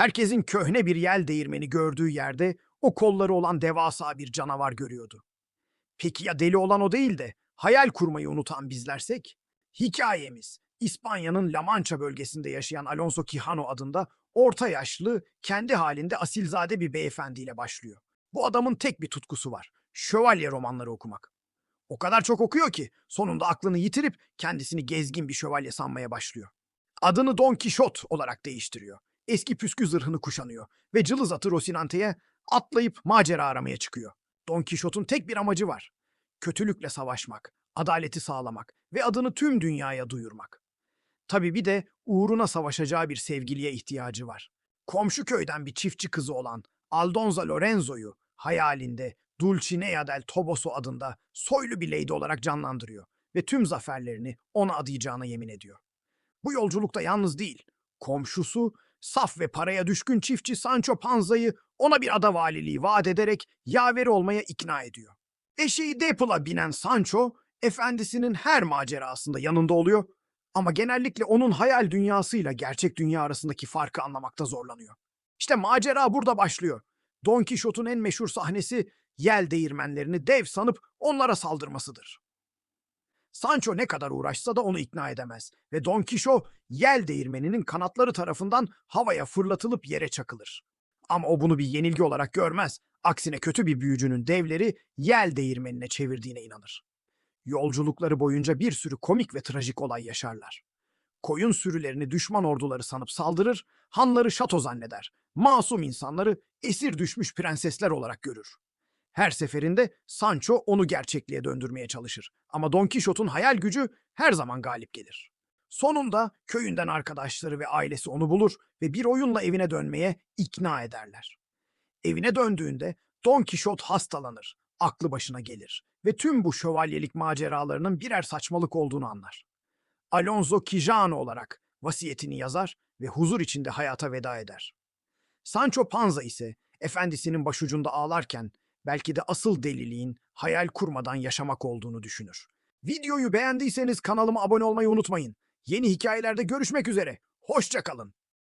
Herkesin köhne bir yel değirmeni gördüğü yerde o kolları olan devasa bir canavar görüyordu. Peki ya deli olan o değil de hayal kurmayı unutan bizlersek? Hikayemiz İspanya'nın La Mancha bölgesinde yaşayan Alonso Quijano adında orta yaşlı, kendi halinde asilzade bir beyefendiyle başlıyor. Bu adamın tek bir tutkusu var. Şövalye romanları okumak. O kadar çok okuyor ki sonunda aklını yitirip kendisini gezgin bir şövalye sanmaya başlıyor. Adını Don Kişot olarak değiştiriyor. Eski püskü zırhını kuşanıyor ve cılız atı Rosinante'ye atlayıp macera aramaya çıkıyor. Don Kişot'un tek bir amacı var. Kötülükle savaşmak, adaleti sağlamak ve adını tüm dünyaya duyurmak. Tabii bir de uğruna savaşacağı bir sevgiliye ihtiyacı var. Komşu köyden bir çiftçi kızı olan Aldonza Lorenzo'yu hayalinde Dulcinea del Toboso adında soylu bir lady olarak canlandırıyor ve tüm zaferlerini ona adayacağına yemin ediyor. Bu yolculukta yalnız değil, komşusu saf ve paraya düşkün çiftçi Sancho Panza'yı ona bir ada valiliği vaat ederek yaveri olmaya ikna ediyor. Eşeği Daple'a binen Sancho, efendisinin her macerasında yanında oluyor ama genellikle onun hayal dünyasıyla gerçek dünya arasındaki farkı anlamakta zorlanıyor. İşte macera burada başlıyor. Don Quixote'un en meşhur sahnesi yel değirmenlerini dev sanıp onlara saldırmasıdır. Sancho ne kadar uğraşsa da onu ikna edemez ve Don Quixote yel değirmeninin kanatları tarafından havaya fırlatılıp yere çakılır. Ama o bunu bir yenilgi olarak görmez. Aksine kötü bir büyücünün devleri yel değirmenine çevirdiğine inanır. Yolculukları boyunca bir sürü komik ve trajik olay yaşarlar. Koyun sürülerini düşman orduları sanıp saldırır, hanları şato zanneder, masum insanları esir düşmüş prensesler olarak görür. Her seferinde Sancho onu gerçekliğe döndürmeye çalışır ama Don Quixote'un hayal gücü her zaman galip gelir. Sonunda köyünden arkadaşları ve ailesi onu bulur ve bir oyunla evine dönmeye ikna ederler. Evine döndüğünde Don Quixote hastalanır, aklı başına gelir ve tüm bu şövalyelik maceralarının birer saçmalık olduğunu anlar. Alonso Quijano olarak vasiyetini yazar ve huzur içinde hayata veda eder. Sancho Panza ise efendisinin başucunda ağlarken belki de asıl deliliğin hayal kurmadan yaşamak olduğunu düşünür. Videoyu beğendiyseniz kanalıma abone olmayı unutmayın. Yeni hikayelerde görüşmek üzere. Hoşçakalın.